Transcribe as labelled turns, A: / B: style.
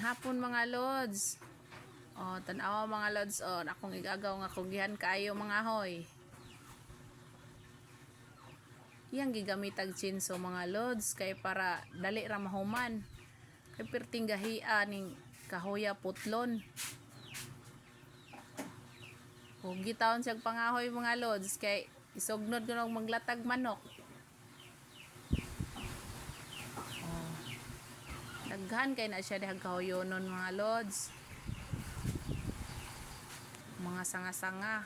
A: Hapon mga lods. O, tanawa mga lods. O, akong igagaw nga kugihan kayo mga hoy. Iyang gigamitag chinso mga lods kay para dali ra mahuman. Kay perting gahia ning kahoya putlon. Kung gitaon siyang pangahoy mga lods kay isugnod ko maglatag manok. Daghan kay na siya dihang kahoyonon mga lods. Mga sanga-sanga.